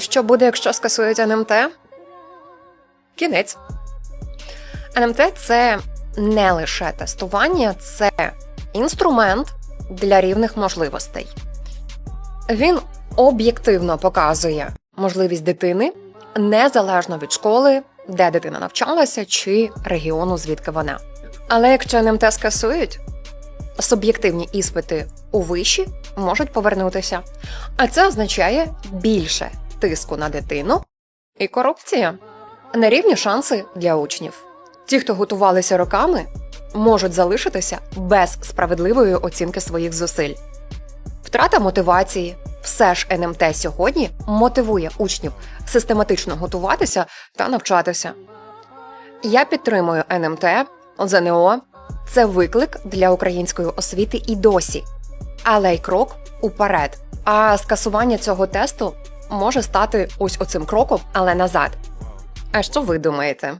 Що буде, якщо скасують НМТ? Кінець. НМТ це не лише тестування, це інструмент для рівних можливостей. Він об'єктивно показує можливість дитини незалежно від школи, де дитина навчалася, чи регіону, звідки вона. Але якщо НМТ скасують, суб'єктивні іспити у виші можуть повернутися. А це означає більше тиску на дитину і корупція. Нерівні шанси для учнів. Ті, хто готувалися роками, можуть залишитися без справедливої оцінки своїх зусиль. Втрата мотивації. Все ж НМТ сьогодні мотивує учнів систематично готуватися та навчатися. Я підтримую НМТ, ЗНО. Це виклик для української освіти і досі, але й крок уперед. А скасування цього тесту може стати ось оцим кроком, але назад. А що ви думаєте?